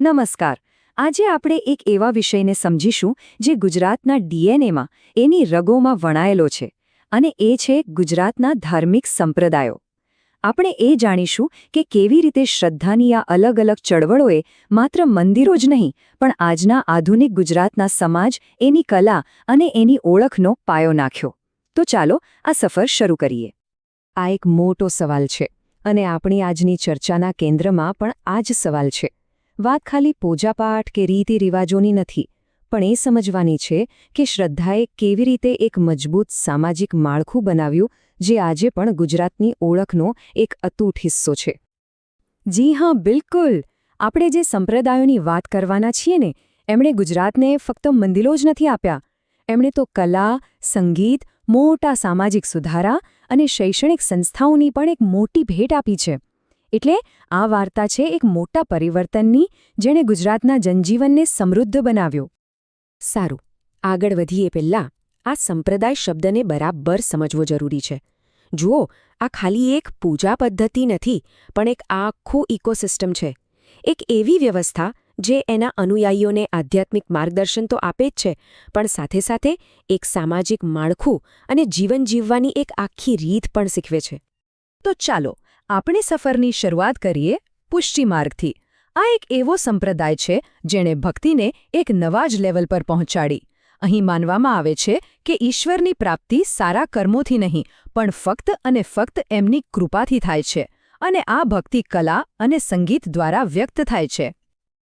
નમસ્કાર. આજે આપણે એક એવા વિષયને સમજીશું જે ગુજરાતના ડીએનએમાં એની રગોમાં વણાયેલો છે અને એ છે ગુજરાતના ધાર્મિક સંપ્રદાયો. આપણે એ જાણીશું કે કેવી રીતે શ્રદ્ધાની આ અલગ અલગ ચળવળોએ માત્ર મંદિરો જ નહીં, પણ આજના આધુનિક ગુજરાતના સમાજ, એની કલા અને એની ઓળખનો પાયો નાખ્યો. તો ચાલો આ સફર શરૂ કરીએ. આ એક મોટો સવાલ છે અને આપણી આજની ચર્ચાના કેન્દ્રમાં પણ આ જ સવાલ છે. વાત ખાલી પૂજાપાઠ કે રીતિ રિવાજોની નથી, પણ એ સમજવાની છે કે શ્રદ્ધાએ કેવી રીતે એક મજબૂત સામાજિક માળખું બનાવ્યું, જે આજે પણ ગુજરાતની ઓળખનો એક અતૂટ હિસ્સો છે. જી હા, બિલકુલ! આપણે જે સંપ્રદાયોની વાત કરવાના છીએ ને, એમણે ગુજરાતને ફક્ત મંદિરો જ નથી આપ્યા. એમણે તો કલા, સંગીત, મોટા સામાજિક સુધારા અને શૈક્ષણિક સંસ્થાઓની પણ એક મોટી ભેટ આપી છે. એટલે આ વાર્તા છે એક મોટા પરિવર્તનની, જેણે ગુજરાતના જનજીવનને સમૃદ્ધ બનાવ્યો. સારું, આગળ વધીએ પહેલાં, આ સંપ્રદાય શબ્દને બરાબર સમજવો જરૂરી છે. જુઓ, આ ખાલી એક પૂજા પદ્ધતિ નથી, પણ એક આખું ઇકોસિસ્ટમ છે. એક એવી વ્યવસ્થા, જે એના અનુયાયીઓને આધ્યાત્મિક માર્ગદર્શન તો આપે જ છે, પણ સાથે સાથે એક સામાજિક માળખું અને જીવન જીવવાની એક આખી રીત પણ શીખવે છે. તો ચાલો આપણે સફરની શરૂઆત કરીએ પુષ્ટિમાર્ગથી આ એક એવો સંપ્રદાય છે જેણે ભક્તિને એક નવા જ લેવલ પર પહોંચાડી. અહીં માનવામાં આવે છે કે ઈશ્વરની પ્રાપ્તિ સારા કર્મોથી નહીં, પણ ફક્ત અને ફક્ત એમની કૃપાથી થાય છે અને આ ભક્તિ કલા અને સંગીત દ્વારા વ્યક્ત થાય છે.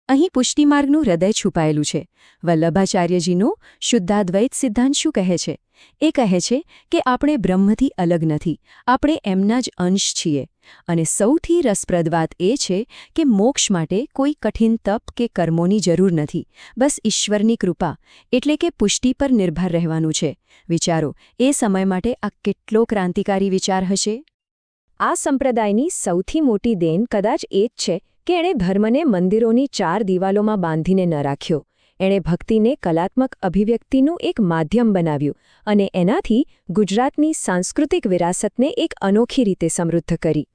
અહીં પુષ્ટિમાર્ગનું હૃદય છુપાયેલું છે. વલ્લભાચાર્યજીનું શુદ્ધાદ્વૈત સિદ્ધાંત શું કહે છે? એ કહે છે કે આપણે બ્રહ્મથી અલગ નથી, આપણે એમના જ અંશ છીએ. અને સૌથી રસપ્રદ વાત એ છે કે મોક્ષ માટે કોઈ કઠિન તપ કે કર્મોની જરૂર નથી. બસ ઈશ્વરની કૃપા, એટલે કે પુષ્ટિ પર નિર્ભર રહેવાનું છે. વિચારો, એ સમય માટે આ કેટલો ક્રાંતિકારી વિચાર હશે? આ સંપ્રદાયની સૌથી મોટી દેન કદાચ એ જ છે કે એણે ધર્મને મંદિરોની ચાર દિવાલોમાં બાંધીને ન રાખ્યો. એણે ભક્તિને કલાત્મક અભિવ્યક્તિનું એક માધ્યમ બનાવ્યું અને એનાથી ગુજરાતની સાંસ્કૃતિક વિરાસતને એક અનોખી રીતે સમૃદ્ધ કરી.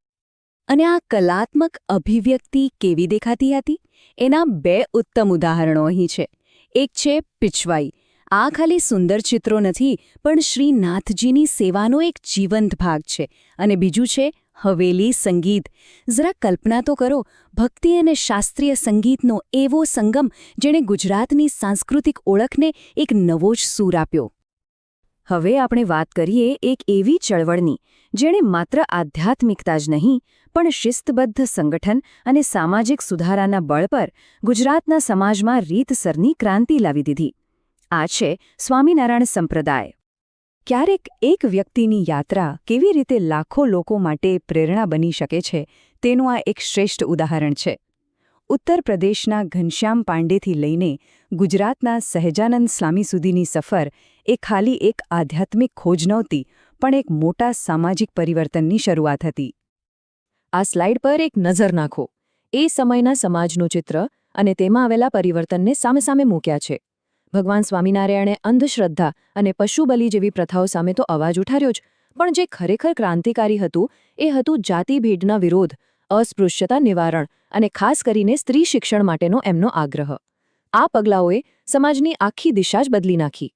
અને આ કલાત્મક અભિવ્યક્તિ કેવી દેખાતી હતી? એના બે ઉત્તમ ઉદાહરણો અહીં છે. એક છે પિછવાઈ આ ખાલી સુંદર ચિત્રો નથી, પણ શ્રી નાથજીની સેવાનો એક જીવંત ભાગ છે. અને બીજું છે હવેલી સંગીત. જરા કલ્પના તો કરો, ભક્તિ અને શાસ્ત્રીય સંગીતનો એવો સંગમ જેણે ગુજરાતની સાંસ્કૃતિક ઓળખને એક નવો જ સૂર આપ્યો. હવે આપણે વાત કરીએ એક એવી ચળવળની, જેણે માત્ર આધ્યાત્મિકતા જ નહીં, પણ શિસ્તબદ્ધ સંગઠન અને સામાજિક સુધારાના બળ પર ગુજરાતના સમાજમાં રીતસરની ક્રાંતિ લાવી દીધી. આ છે સ્વામિનારાયણ સંપ્રદાય. ક્યારેક એક વ્યક્તિની યાત્રા કેવી રીતે લાખો લોકો માટે પ્રેરણા બની શકે છે, તેનું આ એક શ્રેષ્ઠ ઉદાહરણ છે. ઉત્તર પ્રદેશના ઘનશ્યામ પાંડેથી લઈને ગુજરાતના સહેજાનંદ સ્વામી સુધીની સફર એ ખાલી એક આધ્યાત્મિક ખોજ નહોતી, પણ એક મોટા સામાજિક પરિવર્તનની શરૂઆત હતી. આ સ્લાઇડ પર એક નજર નાખો. એ સમયના સમાજનું ચિત્ર અને તેમાં આવેલા પરિવર્તનને સામે સામે મૂક્યા છે. ભગવાન સ્વામિનારાયણે અંધશ્રદ્ધા અને પશુબલી જેવી પ્રથાઓ સામે તો અવાજ ઉઠાર્યો જ, પણ જે ખરેખર ક્રાંતિકારી હતું એ હતું જાતિભેદના વિરોધ, અસ્પૃશ્યતા નિવારણ અને ખાસ કરીને સ્ત્રી શિક્ષણ માટેનો એમનો આગ્રહ. આ પગલાઓએ સમાજની આખી દિશા જ બદલી નાખી.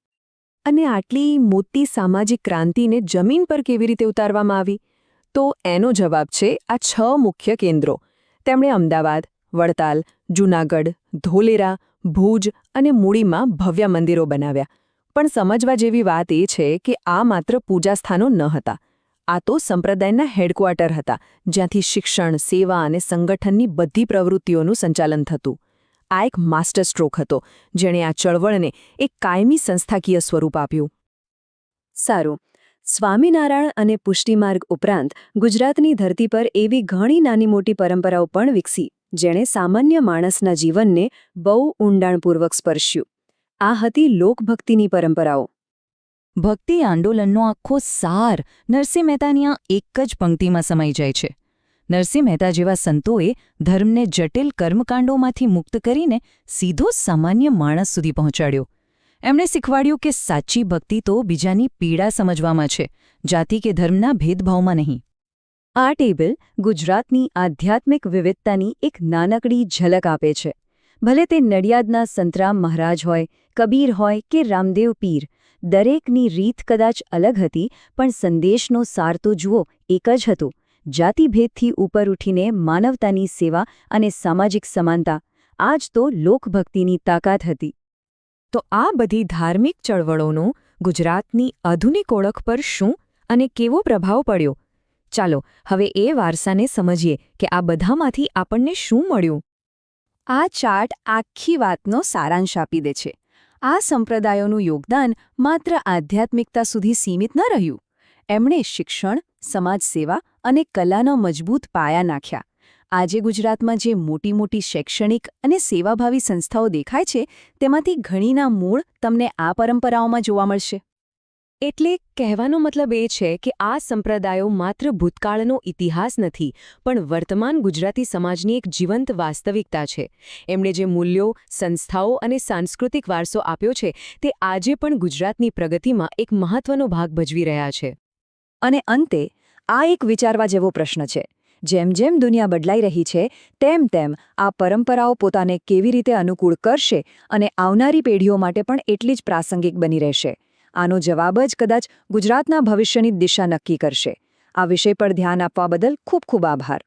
અને આટલી મોટી સામાજિક ક્રાંતિને જમીન પર કેવી રીતે ઉતારવામાં આવી? તો એનો જવાબ છે આ છ મુખ્ય કેન્દ્રો. તેમણે અમદાવાદ, વડતાલ, જૂનાગઢ, ધોલેરા, ભુજ અને મૂડીમાં ભવ્ય મંદિરો બનાવ્યા. પણ સમજવા જેવી વાત એ છે કે આ માત્ર પૂજાસ્થાનો ન હતા. આ તો સંપ્રદાયના હેડક્વાર્ટર હતા, જ્યાંથી શિક્ષણ, સેવા અને સંગઠનની બધી પ્રવૃત્તિઓનું સંચાલન થતું. આ એક માસ્ટર સ્ટ્રોક હતો, જેણે આ ચળવળને એક કાયમી સંસ્થાકીય સ્વરૂપ આપ્યું. સારું. સ્વામિનારાયણ અને પુષ્ટિમાર્ગ ઉપરાંત ગુજરાતની ધરતી પર એવી ઘણી નાની મોટી પરંપરાઓ પણ વિકસી, જેણે સામાન્ય માણસના જીવનને બહુ ઊંડાણપૂર્વક સ્પર્શ્યું. આ હતી લોકભક્તિની પરંપરાઓ. ભક્તિ આંદોલનનો આખો સાર નરસિંહ મહેતાની આ એક જ પંક્તિમાં સમાઈ જાય છે. નરસિંહ મહેતા જેવા સંતોએ ધર્મને જટિલ કર્મકાંડોમાંથી મુક્ત કરીને સીધો સામાન્ય માણસ સુધી પહોંચાડ્યો. એમણે શીખવાડ્યું કે સાચી ભક્તિ તો બીજાની પીડા સમજવામાં છે, જાતિ કે ધર્મના ભેદભાવમાં નહીં. આ ટેબલ ગુજરાતની આધ્યાત્મિક વિવિધતાની એક નાનકડી ઝલક આપે છે. ભલે તે નડિયાદના સંતરામ મહારાજ હોય, કબીર હોય કે રામદેવ પીર દરેકની રીત કદાચ અલગ હતી, પણ સંદેશનો સાર તો જુઓ, એક જ હતો. જાતિભેદથી ઉપર ઉઠીને માનવતાની સેવા અને સામાજિક સમાનતા આ જ તો લોકભક્તિની તાકાત હતી. તો આ બધી ધાર્મિક ચળવળોનો ગુજરાતની આધુનિક ઓળખ પર શું અને કેવો પ્રભાવ પડ્યો? ચાલો, હવે એ વારસાને સમજીએ કે આ બધામાંથી આપણને શું મળ્યું? આ ચાર્ટ આખી વાતનો સારાંશ આપી દે છે. આ સંપ્રદાયોનું યોગદાન માત્ર આધ્યાત્મિકતા સુધી સીમિત ન રહ્યું. એમણે શિક્ષણ, સમાજ સેવા અને કલાનો મજબૂત પાયા નાખ્યા. આજે ગુજરાતમાં જે મોટી મોટી શૈક્ષણિક અને સેવાભાવી સંસ્થાઓ દેખાય છે, તેમાંથી ઘણીના મૂળ તમને આ પરંપરાઓમાં જોવા મળશે. એટલે કહેવાનો મતલબ એ છે કે આ સંપ્રદાયો માત્ર ભૂતકાળનો ઇતિહાસ નથી, પણ વર્તમાન ગુજરાતી સમાજની એક જીવંત વાસ્તવિકતા છે. એમણે જે મૂલ્યો, સંસ્થાઓ અને સાંસ્કૃતિક વારસો આપ્યો છે, તે આજે પણ ગુજરાતની પ્રગતિમાં એક મહત્વનો ભાગ ભજવી રહ્યા છે. અને અંતે, આ એક વિચારવા જેવો પ્રશ્ન છે. જેમ જેમ દુનિયા બદલાઈ રહી છે, તેમ તેમ આ પરંપરાઓ પોતાને કેવી રીતે અનુકૂળ કરશે અને આવનારી પેઢીઓ માટે પણ એટલી જ પ્રાસંગિક બની રહેશે. આનો જવાબ જ કદાચ ગુજરાતના ભવિષ્યની દિશા નક્કી કરશે. આ વિષય પર ધ્યાન આપવા બદલ ખૂબ ખૂબ આભાર.